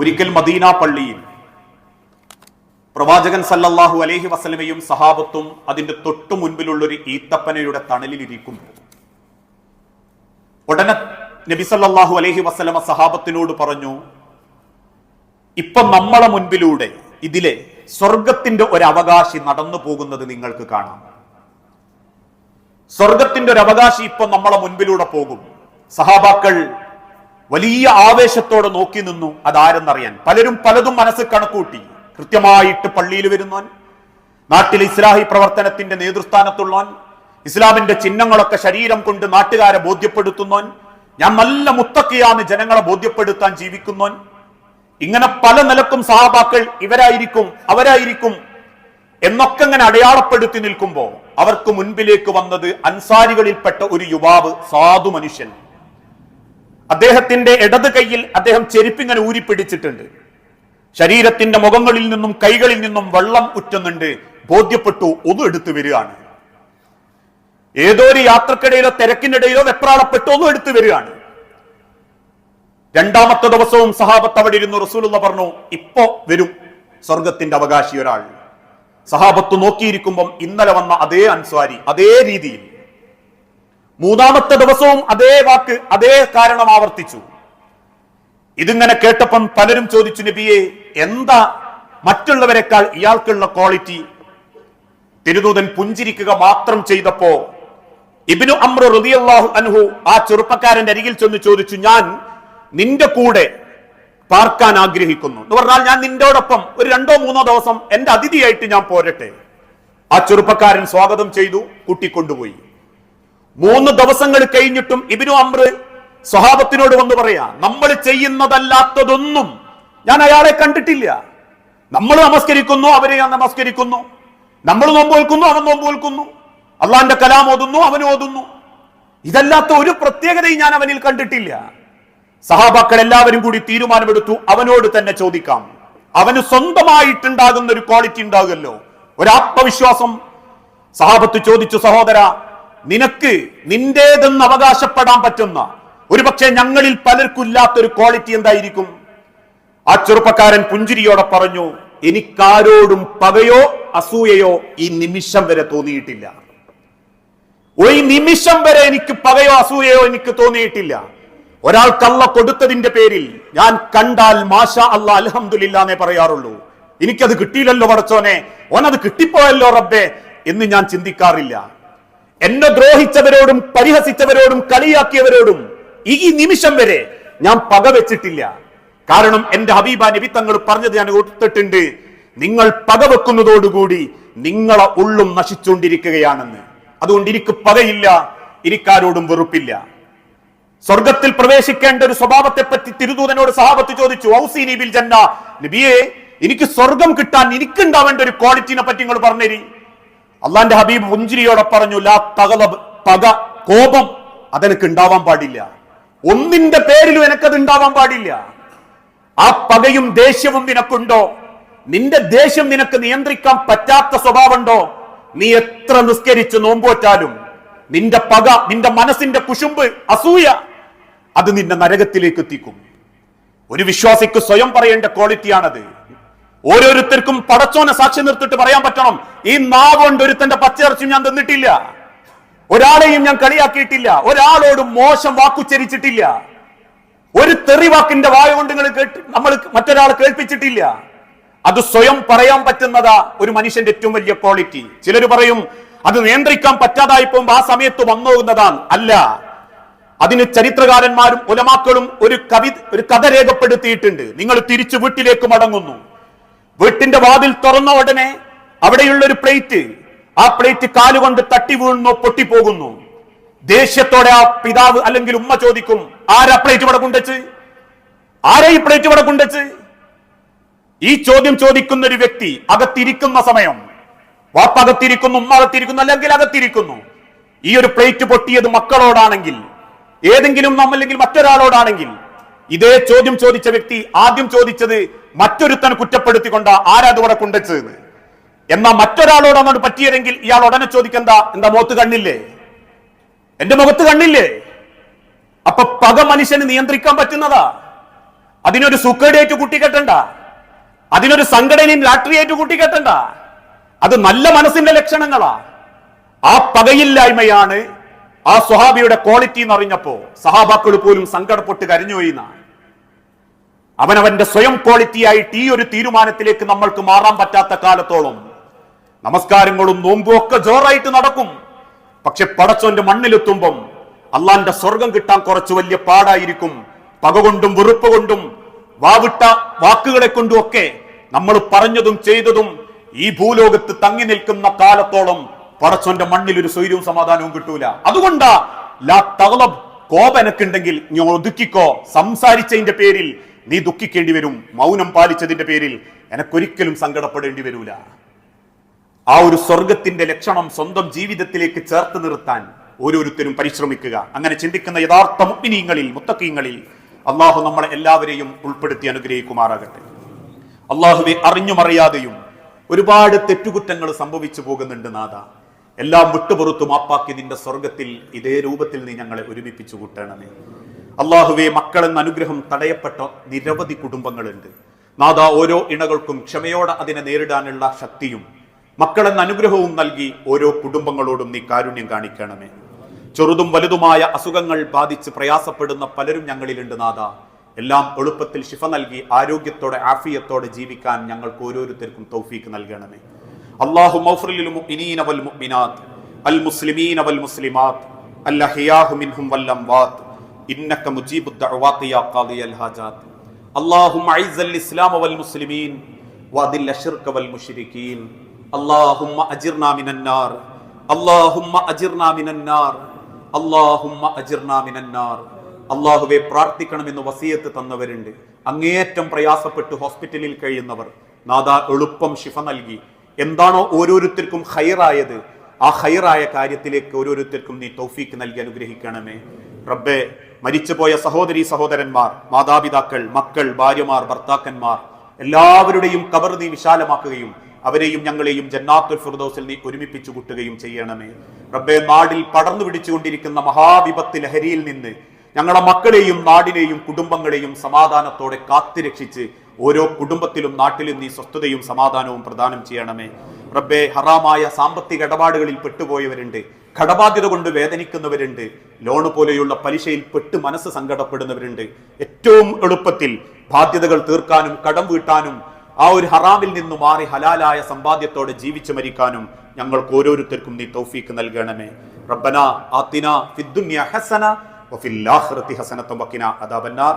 ഒരിക്കൽ മദീന പള്ളിയിൽ പ്രവാചകൻ സല്ലല്ലാഹു അലൈഹി വസല്ലമയും സഹാബത്തും അതിന്റെ തൊട്ടു മുൻപിലുള്ള ഒരു ഈത്തപ്പനയുടെ തണലിൽ ഇരിക്കുന്നു ഉടനെ നബി സല്ലല്ലാഹു അലൈഹി വസല്ലമ സഹാബത്തിനോട് പറഞ്ഞു ഇപ്പൊ നമ്മളെ മുൻപിലൂടെ ഇതിലെ സ്വർഗത്തിന്റെ ഒരു അവകാശി നടന്നു പോകുന്നത് നിങ്ങൾക്ക് കാണാം. സ്വർഗത്തിന്റെ ഒരു അവകാശി ഇപ്പൊ നമ്മളെ മുൻപിലൂടെ പോകും. സഹാബാക്കൾ വലിയ ആവേശത്തോടെ നോക്കി നിന്നു അതാരെന്നറിയാൻ? പലരും പലതും മനസ്സ് കണക്കൂട്ടി. കൃത്യമായിട്ട് പള്ളിയിൽ വരുന്നവൻ നാട്ടിലെ ഇസ്ലാഹി പ്രവർത്തനത്തിന്റെ നേതൃസ്ഥാനത്തുള്ളവൻ ഇസ്ലാമിന്റെ ചിഹ്നങ്ങളൊക്കെ ശരീരം കൊണ്ട് നാട്ടുകാരെ ബോധ്യപ്പെടുത്തുന്നവൻ ഞാൻ നല്ല മുത്തക്കിയാന്ന് ജനങ്ങളെ ബോധ്യപ്പെടുത്താൻ ജീവിക്കുന്നവൻ. ഇങ്ങനെ പല നിലക്കും സഹാബാക്കൾ ഇവരായിരിക്കും അവരായിരിക്കും എന്നൊക്കെ ഇങ്ങനെ അടയാളപ്പെടുത്തി നിൽക്കുമ്പോൾ അവർക്ക് മുൻപിലേക്ക് വന്നത് അൻസാരികളിൽപ്പെട്ട ഒരു യുവാവ് സാധു മനുഷ്യൻ. അദ്ദേഹത്തിന്റെ ഇടത് കൈയിൽ അദ്ദേഹം ചെരുപ്പിങ്ങനെ ഊരിപ്പിടിച്ചിട്ടുണ്ട്. ശരീരത്തിന്റെ മുഖങ്ങളിൽ നിന്നും കൈകളിൽ നിന്നും വെള്ളം ഉറ്റുന്നുണ്ട് ബോധ്യപ്പെട്ടു ഒന്ന് എടുത്തു വരികയാണ്. ഏതോ ഒരു യാത്രക്കിടയിലോ തിരക്കിനിടയിലോ വെപ്രാളപ്പെട്ടു ഒന്നും എടുത്തു വരികയാണ്. രണ്ടാമത്തെ ദിവസവും സഹാബത്ത് അവിടെ ഇരുന്നു. റസൂലുള്ള പറഞ്ഞു ഇപ്പോ വരും സ്വർഗത്തിന്റെ അവകാശി ഒരാൾ സഹാബത്ത് നോക്കിയിരിക്കുമ്പം ഇന്നലെ വന്ന അതേ അൻസ്വാരി അതേ രീതിയിൽ മൂന്നാമത്തെ ദിവസവും അതേ വാക്ക് അതേ കാരണം ആവർത്തിച്ചു. ഇതിങ്ങനെ കേട്ടപ്പം പലരും ചോദിച്ചു നബിയെ എന്താ മറ്റുള്ളവരെക്കാൾ ഇയാൾക്കുള്ള ക്വാളിറ്റി? തിരുദൂതൻ പുഞ്ചിരിക്കുക മാത്രം ചെയ്തപ്പോ ഇബിനു അമ്രു റളിയല്ലാഹു അൻഹു ആ ചെറുപ്പക്കാരന്റെ അരികിൽ ചെന്ന് ചോദിച്ചു ഞാൻ നിന്റെ കൂടെ പാർക്കാൻ ആഗ്രഹിക്കുന്നു. എന്ന് പറഞ്ഞാൽ ഞാൻ നിന്റോടൊപ്പം ഒരു രണ്ടോ മൂന്നോ ദിവസം എന്റെ അതിഥിയായിട്ട് ഞാൻ പോരട്ടെ. ആ ചെറുപ്പക്കാരൻ സ്വാഗതം ചെയ്തു കൂട്ടിക്കൊണ്ടുപോയി. മൂന്ന് ദിവസങ്ങൾ കഴിഞ്ഞിട്ടും ഇബിനു അമ്ര സ്വഹാബത്തിനോട് വന്ന് പറയാ നമ്മൾ ചെയ്യുന്നതല്ലാത്തതൊന്നും ഞാൻ അയാളെ കണ്ടിട്ടില്ല. നമ്മൾ നമസ്കരിക്കുന്നു അവരെ ഞാൻ നമസ്കരിക്കുന്നു. നമ്മൾ നോമ്പ് വെക്കുന്നു അവൻ നോമ്പ് വെക്കുന്നു അള്ളാന്റെ കലാം ഓതുന്നു അവൻ ഓതുന്നു. ഇതല്ലാത്ത ഒരു പ്രത്യേകതയും ഞാൻ അവനിൽ കണ്ടിട്ടില്ല. സഹാബാക്കൾ എല്ലാവരും കൂടി തീരുമാനമെടുത്തു അവനോട് തന്നെ ചോദിക്കാം. അവന് സ്വന്തമായിട്ടുണ്ടാകുന്ന ഒരു ക്വാളിറ്റി ഉണ്ടാകുമല്ലോ. ഒരു ആത്മവിശ്വാസം. സഹാബത്ത് ചോദിച്ചു സഹോദര നിനക്ക് നിന്റേതെന്ന് അവകാശപ്പെടാൻ പറ്റുന്ന ഒരുപക്ഷെ ഞങ്ങളിൽ പലർക്കും ഇല്ലാത്തൊരു ക്വാളിറ്റി എന്തായിരിക്കും? ആ ചെറുപ്പക്കാരൻ പുഞ്ചിരിയോടെ പറഞ്ഞു എനിക്കാരോടും പകയോ അസൂയയോ ഈ നിമിഷം വരെ തോന്നിയിട്ടില്ല. ഒരു നിമിഷം വരെ എനിക്ക് പകയോ അസൂയയോ എനിക്ക് തോന്നിയിട്ടില്ല. ഒരാൾ കള്ള കൊടുത്തതിന്റെ പേരിൽ ഞാൻ കണ്ടാൽ മാഷ അല്ല അൽഹംദുലില്ലാന്നേ പറയാറുള്ളൂ. എനിക്കത് കിട്ടിയില്ലല്ലോ പടച്ചോനെ. ഓനത് കിട്ടിപ്പോയല്ലോ റബ്ബെ എന്ന് ഞാൻ ചിന്തിക്കാറില്ല. എന്നെ ദ്രോഹിച്ചവരോടും പരിഹസിച്ചവരോടും കളിയാക്കിയവരോടും ഈ നിമിഷം വരെ ഞാൻ പക വെച്ചിട്ടില്ല. കാരണം എന്റെ ഹബീബ നബി തങ്ങൾ പറഞ്ഞത് ഞാൻ ഓർത്തിട്ടുണ്ട്. നിങ്ങൾ പക വെക്കുന്നതോടുകൂടി നിങ്ങളെ ഉള്ളും നശിച്ചുകൊണ്ടിരിക്കുകയാണെന്ന്. അതുകൊണ്ട് എനിക്ക് പകയില്ല എനിക്കാരോടും വെറുപ്പില്ല. സ്വർഗത്തിൽ പ്രവേശിക്കേണ്ട ഒരു സ്വഭാവത്തെ പറ്റി തിരുദൂതനോട് സഹാബത്ത് ചോദിച്ചു ബിൽ ജന്ന നബിയെ എനിക്ക് സ്വർഗം കിട്ടാൻ എനിക്കുണ്ടാവേണ്ട ഒരു ക്വാളിറ്റിനെ പറ്റി നിങ്ങൾ പറഞ്ഞേരി. അള്ളാന്റെ ഹബീബ് പുഞ്ചിരിയോടെ പറഞ്ഞു ലാ തകലബ് പക കോപം അതെനിക്ക് ഉണ്ടാവാൻ പാടില്ല. ഒന്നിന്റെ പേരിലും എനിക്കത് ഉണ്ടാവാൻ പാടില്ല. ആ പകയും ദേഷ്യവും നിനക്കുണ്ടോ? നിന്റെ ദേഷ്യം നിനക്ക് നിയന്ത്രിക്കാൻ പറ്റാത്ത സ്വഭാവമുണ്ടോ? നീ എത്ര നിസ്കരിച്ച് നോമ്പോറ്റാലും നിന്റെ പക നിന്റെ മനസ്സിന്റെ കുശുമ്പ് അസൂയ അത് നിന്നെ നരകത്തിലേക്ക് എത്തിക്കും. ഒരു വിശ്വാസിക്ക് സ്വയം പറയേണ്ട ക്വാളിറ്റിയാണത് ഓരോരുത്തർക്കും പടച്ചോനെ സാക്ഷി നിർത്തിട്ട് പറയാൻ പറ്റണം. ഈ നാവുകൊണ്ട് ഒരു ഒരുത്തന്റെ പച്ചയിറച്ചും ഞാൻ തന്നിട്ടില്ല. ഒരാളെയും ഞാൻ കളിയാക്കിയിട്ടില്ല. ഒരാളോട് മോശം വാക്കുച്ചരിച്ചിട്ടില്ല. ഒരു തെറിവാക്കിന്റെ വായ കൊണ്ട് നിങ്ങൾ കേട്ട് നമ്മൾ മറ്റൊരാളെ കേൾപ്പിച്ചിട്ടില്ല. അത് സ്വയം പറയാൻ പറ്റുന്നതാ ഒരു മനുഷ്യന്റെ ഏറ്റവും വലിയ ക്വാളിറ്റി ചിലർ പറയും അത് നിയന്ത്രിക്കാൻ പറ്റാതായി പോകുമ്പോൾ ആ സമയത്ത് വന്നോകുന്നതാണ്. അല്ല. അതിന് ചരിത്രകാരന്മാരും ഉലമാക്കളും ഒരു കവി ഒരു കഥ രേഖപ്പെടുത്തിയിട്ടുണ്ട്. നിങ്ങൾ തിരിച്ചു വീട്ടിലേക്ക് മടങ്ങുന്നു. വീട്ടിന്റെ വാതിൽ തുറന്ന ഉടനെ അവിടെയുള്ള ഒരു പ്ലേറ്റ് ആ പ്ലേറ്റ് കാലുകൊണ്ട് തട്ടി വീഴുന്നു പൊട്ടിപ്പോകുന്നു. ദേഷ്യത്തോടെ ആ പിതാവ് അല്ലെങ്കിൽ ഉമ്മ ചോദിക്കും ആരാ പ്ലേറ്റ് ഇവിടെ കൊണ്ടുവച്ച്? ആരാ ഈ പ്ലേറ്റ് ഇവിടെ കൊണ്ടുവച്ച്? ഈ ചോദ്യം ചോദിക്കുന്ന ഒരു വ്യക്തി അകത്തിരിക്കുന്ന സമയം വാപ്പ അകത്തിരിക്കുന്നു ഉമ്മ അകത്തിരിക്കുന്നു അല്ലെങ്കിൽ അകത്തിരിക്കുന്നു. ഈ ഒരു പ്ലേറ്റ് പൊട്ടിയത് മക്കളോടാണെങ്കിൽ ഏതെങ്കിലും നമ്മല്ലെങ്കിൽ മറ്റൊരാളോടാണെങ്കിൽ ഇതേ ചോദ്യം ചോദിച്ച വ്യക്തി ആദ്യം ചോദിച്ചത് മറ്റൊരുത്തനെ കുറ്റപ്പെടുത്തിക്കൊണ്ട ആരാ ഇവിടെ കൊണ്ടുവച്ചതെന്ന്? എന്നാ മറ്റൊരാളോടാണ് പറ്റിയതെങ്കിൽ ഇയാൾ ഉടനെ ചോദിക്കെന്താ? എന്താ മുഖത്ത് കണ്ണില്ലേ? എന്റെ മുഖത്ത് കണ്ണില്ലേ? അപ്പൊ പക മനുഷ്യന് നിയന്ത്രിക്കാൻ പറ്റുന്നതാ. അതിനൊരു സുക്കേഡേറ്റ് കൂട്ടിക്കെട്ടണ്ട. അതിനൊരു സംഘടനയും കുട്ടി കൂട്ടിക്കെട്ടണ്ട. അത് നല്ല മനസ്സിന്റെ ലക്ഷണങ്ങളാ. ആ പകയില്ലായ്മയാണ് ആ സ്വഹാബിയുടെ ക്വാളിറ്റി എന്ന് അറിഞ്ഞപ്പോ സഹാബാക്കൾ പോലും സങ്കടപ്പെട്ട് കരഞ്ഞുപോയിന്ന അവനവന്റെ സ്വയം ക്വാളിറ്റി ആയിട്ട് ഈ ഒരു തീരുമാനത്തിലേക്ക് നമ്മൾക്ക് മാറാൻ പറ്റാത്ത കാലത്തോളം. നമസ്കാരങ്ങളും നോമ്പും ഒക്കെ ജോറായിട്ട് നടക്കും. പക്ഷെ പടച്ചോന്റെ മണ്ണിലെത്തുമ്പം അള്ളാന്റെ സ്വർഗം കിട്ടാൻ കുറച്ച് വലിയ പാടായിരിക്കും. പക കൊണ്ടും വെറുപ്പ് കൊണ്ടും വാവിട്ട വാക്കുകളെ കൊണ്ടും ഒക്കെ നമ്മൾ പറഞ്ഞതും ചെയ്തതും ഈ ഭൂലോകത്ത് തങ്ങി നിൽക്കുന്ന കാലത്തോളം പടച്ചോന്റെ മണ്ണിൽ ഒരു സ്വൈര്യവും സമാധാനവും കിട്ടൂല. അതുകൊണ്ടാ ലാ തഗ്ലബ് കോപനക്കുണ്ടെങ്കിൽ നീ ഒതുക്കിക്കോ. സംസാരിച്ചതിന്റെ പേരിൽ നീ ദുഃഖിക്കേണ്ടി വരും. മൗനം പാലിച്ചതിന്റെ പേരിൽ എനക്കൊരിക്കലും സങ്കടപ്പെടേണ്ടി വരൂല. ആ ഒരു സ്വർഗത്തിന്റെ ലക്ഷണം സ്വന്തം ജീവിതത്തിലേക്ക് ചേർത്ത് നിർത്താൻ ഓരോരുത്തരും പരിശ്രമിക്കുക. അങ്ങനെ ചിന്തിക്കുന്ന യഥാർത്ഥ മുഗ്നീങ്ങളിൽ മുത്തക്കീങ്ങളിൽ അള്ളാഹു നമ്മളെ എല്ലാവരെയും ഉൾപ്പെടുത്തി അനുഗ്രഹിക്കുമാറാകട്ടെ. അള്ളാഹുവെ അറിഞ്ഞുമറിയാതെയും ഒരുപാട് തെറ്റുകുറ്റങ്ങൾ സംഭവിച്ചു പോകുന്നുണ്ട് നാഥ. എല്ലാം വിട്ടുപുറത്തു മാപ്പാക്കി നിന്റെ സ്വർഗത്തിൽ ഇതേ രൂപത്തിൽ നീ ഞങ്ങളെ ഒരുമിപ്പിച്ചു കൂട്ടണമേ. അള്ളാഹുവെ മക്കളെന്ന അനുഗ്രഹം തടയപ്പെട്ട നിരവധി കുടുംബങ്ങളുണ്ട്. നാഥ ഓരോ ഇണകൾക്കും ക്ഷമയോടെ അതിനെ നേരിടാനുള്ള ശക്തിയും മക്കളെന്ന അനുഗ്രഹവും നൽകി ഓരോ കുടുംബങ്ങളോടും നീ കാരുണ്യം കാണിക്കണമേ. ചെറുതും വലുതുമായ അസുഖങ്ങൾ ബാധിച്ച് പ്രയാസപ്പെടുന്ന പലരും ഞങ്ങളിലുണ്ട് നാഥ എല്ലാം എളുപ്പത്തിൽ ശിഫ നൽകി ആരോഗ്യത്തോടെ ആഫിയത്തോടെ ജീവിക്കാൻ ഞങ്ങൾക്ക് ഓരോരുത്തർക്കും തൗഫീക്ക് നൽകണമേ. അള്ളാഹു മുഅ്മിനീന വൽ മുഅ്മിനാത്ത് അൽ മുസ്ലിമീന വൽ മുസ്ലിമാത്ത് അൽ മിൻഹും വല്ലം അംവാത്ത്. ഇന്നക മുജീബുദ് ദഅവാത്തി യാ ഖാദിയൽ ഹാജാത്ത് اللهم اعز الاسلام والمسلمين واذل الشرك والمشركين اللهم اجرنا من النار اللهم اجرنا من النار اللهم اجرنا من النار അള്ളാഹുവെ പ്രാർത്ഥിക്കണമെന്ന് വസീയത്ത് തന്നവരുണ്ട് അങ്ങേയറ്റം പ്രയാസപ്പെട്ട് ഹോസ്പിറ്റലിൽ കഴിയുന്നവർ നാദ എളുപ്പം ശിഫ നൽകി എന്താണോ ഓരോരുത്തർക്കും ഹൈറായത് ആ ഹൈറായ കാര്യത്തിലേക്ക് ഓരോരുത്തർക്കും നീ തൗഫീക്ക് നൽകി അനുഗ്രഹിക്കണമേ റബ്ബെ മരിച്ചുപോയ സഹോദരി സഹോദരന്മാർ മാതാപിതാക്കൾ മക്കൾ ഭാര്യമാർ ഭർത്താക്കന്മാർ എല്ലാവരുടെയും കബർ നീ വിശാലമാക്കുകയും അവരെയും ഞങ്ങളെയും ജന്നാത്തുൽ ഫിർദൗസിൽ നീ ഒരുമിപ്പിച്ചു കൂട്ടുകയും ചെയ്യണമേ. റബ്ബെ നാടിൽ പടർന്നു പിടിച്ചുകൊണ്ടിരിക്കുന്ന മഹാവിപത്ത് ലഹരിയിൽ നിന്ന് ഞങ്ങളുടെ മക്കളെയും നാടിനെയും കുടുംബങ്ങളെയും സമാധാനത്തോടെ കാത്തുരക്ഷിച്ച് ഓരോ കുടുംബത്തിലും നാട്ടിലും നീ സ്വസ്ഥതയും സമാധാനവും പ്രദാനം ചെയ്യണമേ. റബ്ബെ ഹറാമായ സാമ്പത്തിക ഇടപാടുകളിൽ പെട്ടുപോയവരുണ്ട്. കടബാധ്യത കൊണ്ട് വേദനിക്കുന്നവരുണ്ട്. ലോണ് പോലെയുള്ള പലിശയിൽ പെട്ട് മനസ്സ് സങ്കടപ്പെടുന്നവരുണ്ട്. ഏറ്റവും എളുപ്പത്തിൽ ബാധ്യതകൾ തീർക്കാനും കടം വീട്ടാനും ആ ഒരു ഹറാമിൽ നിന്ന് മാറി ഹലാലായ സമ്പാദ്യത്തോടെ ജീവിച്ചു മരിക്കാനും ഞങ്ങൾക്ക് ഓരോരുത്തർക്കും നീ തൗഫീക്ക് നൽകണമേ. റബ്ബന ആത്തിന ഫിദ്ദുന്യ ഹസന വഫിൽ ആഖിറതി ഹസനത്തും വഖിന അദാബന്നാർ.